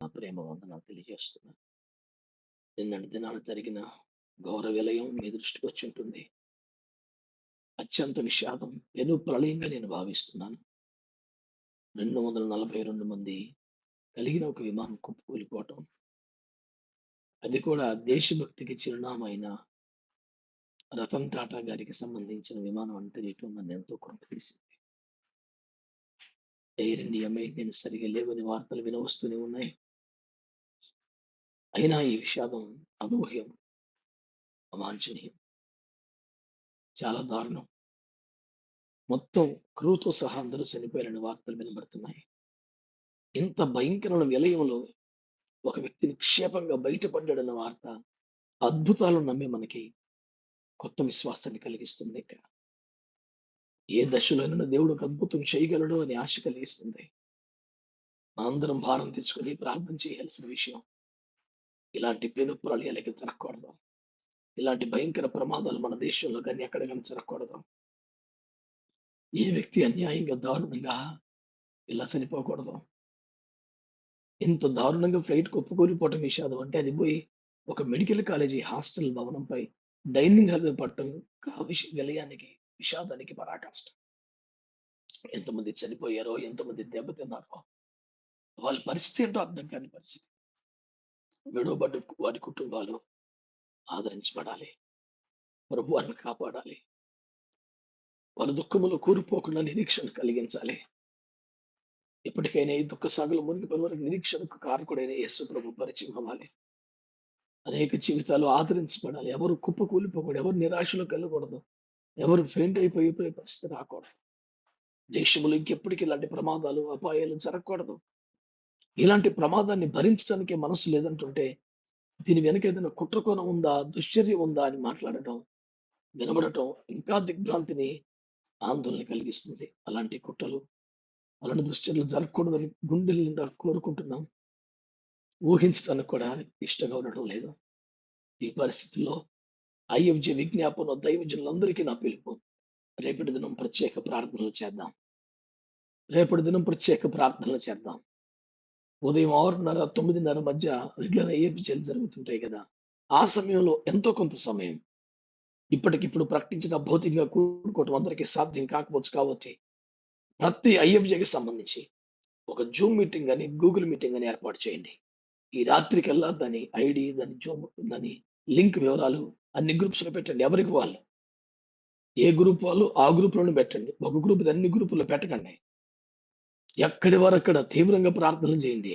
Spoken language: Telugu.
నా ప్రేమ వందనాలు తెలియజేస్తున్నాను నిన్నటి దినాలు జరిగిన ఘోర విలయం మీ దృష్టికి వచ్చి ఉంటుంది అత్యంత విషాదం పెను ప్రళయంగా నేను భావిస్తున్నాను రెండు వందల నలభై రెండు మంది కలిగిన ఒక విమానం కుప్పకూలిపోవటం అది కూడా దేశభక్తికి చిరునామైన రతన్ టాటా గారికి సంబంధించిన విమానం అని తెలియటం నన్ను ఎంతో కృప తీసింది ఎయిర్ ఇండియా నేను సరిగా లేవని వార్తలు వినవస్తూనే ఉన్నాయి అయినా ఈ విషాదం అనూహ్యం అవాంఛనీయం. చాలా దారుణం. మొత్తం క్రూతో సహా అందరూ చనిపోయారని వార్తలు వినబడుతున్నాయి. ఇంత భయంకరమైన విలయంలో ఒక వ్యక్తి నిక్షేపంగా బయటపడ్డాడన్న వార్త అద్భుతాలు నమ్మే మనకి కొత్త విశ్వాసాన్ని కలిగిస్తుంది ఇక్కడ. ఏ దశలోనైనా దేవుడు ఒక అద్భుతం చేయగలడు అని ఆశ కలిగిస్తుంది. అందరం భారం తెచ్చుకొని ప్రార్థన చేయాల్సిన విషయం. ఇలాంటి పెనుపురాలు ఎలాగే జరగకూడదు ఇలాంటి భయంకర ప్రమాదాలు మన దేశంలో కానీ ఎక్కడ కానీ జరగకూడదు. ఏ వ్యక్తి అన్యాయంగా దారుణంగా ఇలా చనిపోకూడదు. ఇంత దారుణంగా ఫ్లైట్ ఒప్పుకోలిపోవటం విషాదం అంటే అది పోయి ఒక మెడికల్ కాలేజీ హాస్టల్ భవనంపై డైనింగ్ హాల్ పట్టడం కావిష విలయానికి విషాదానికి పరాకాష్ట. ఎంతమంది చనిపోయారో ఎంతమంది దెబ్బతిన్నారో వాళ్ళ పరిస్థితి ఏంటో అర్థం కాని పరిస్థితి. విడవబడ్డ వారి కుటుంబాలు ఆదరించబడాలి. ప్రభు వారిని కాపాడాలి. వారి దుఃఖములు కూరిపోకుండా నిరీక్షణ కలిగించాలి. ఎప్పటికైనా ఈ దుఃఖ సాగులు మునిగిపోయిన వారికి నిరీక్షణకు కారకుడైన యేసు ప్రభు పరిచయం అవ్వాలి. అనేక జీవితాలు ఆదరించబడాలి. ఎవరు కుప్ప కూలిపోకూడదు ఎవరు నిరాశలో కలగకూడదు ఎవరు ఫెయింట్ అయిపోయి పరిస్థితి రాకూడదు. దేశంలో ఇంకెప్పటికీ ఇలాంటి ప్రమాదాలు అపాయాలు జరగకూడదు. ఇలాంటి ప్రమాదాన్ని భరించడానికి మనసు లేదంటుంటే దీని వెనక ఏదైనా కుట్రకోణం ఉందా దుశ్చర్య ఉందా అని మాట్లాడటం వినబడటం ఇంకా దిగ్భ్రాంతిని ఆందోళన కలిగిస్తుంది. అలాంటి కుట్రలు అలాంటి దుశ్చర్యలు జరగకూడదని గుండెల నిండా కోరుకుంటున్నాం. ఊహించడానికి కూడా ఇష్టంగా ఉండడం లేదు. ఈ పరిస్థితుల్లో ఐఎఫ్జి విజ్ఞాపన దైవజనులందరికీ నా పిలుపు. రేపటి దినం ప్రత్యేక ప్రార్థనలు చేద్దాం. రేపటి దినం ప్రత్యేక ప్రార్థనలు చేద్దాం. ఉదయం ఆరున్నర తొమ్మిదిన్నర మధ్య రెగ్యులర్ ఏపీజీలు జరుగుతుంటాయి కదా. ఆ సమయంలో ఎంతో కొంత సమయం ఇప్పటికిప్పుడు ప్రకటించిన భౌతికంగా కూడుకోవటం అందరికీ సాధ్యం కాకపోవచ్చు కాబట్టి ప్రతి ఐఎఫ్జేకి సంబంధించి ఒక జూమ్ మీటింగ్ అని గూగుల్ మీటింగ్ అని ఏర్పాటు చేయండి. ఈ రాత్రికల్లా దాని ఐడి దాని జూమ్ దాని లింక్ వివరాలు అన్ని గ్రూప్స్లో పెట్టండి. ఎవరికి వాళ్ళు? ఏ గ్రూప్ వాళ్ళు? ఆ గ్రూప్లోనే పెట్టండి. ఒక గ్రూప్ అన్ని గ్రూపుల్లో పెట్టకండి. ఎక్కడి వరక్కడ తీవ్రంగా ప్రార్థన చేయండి.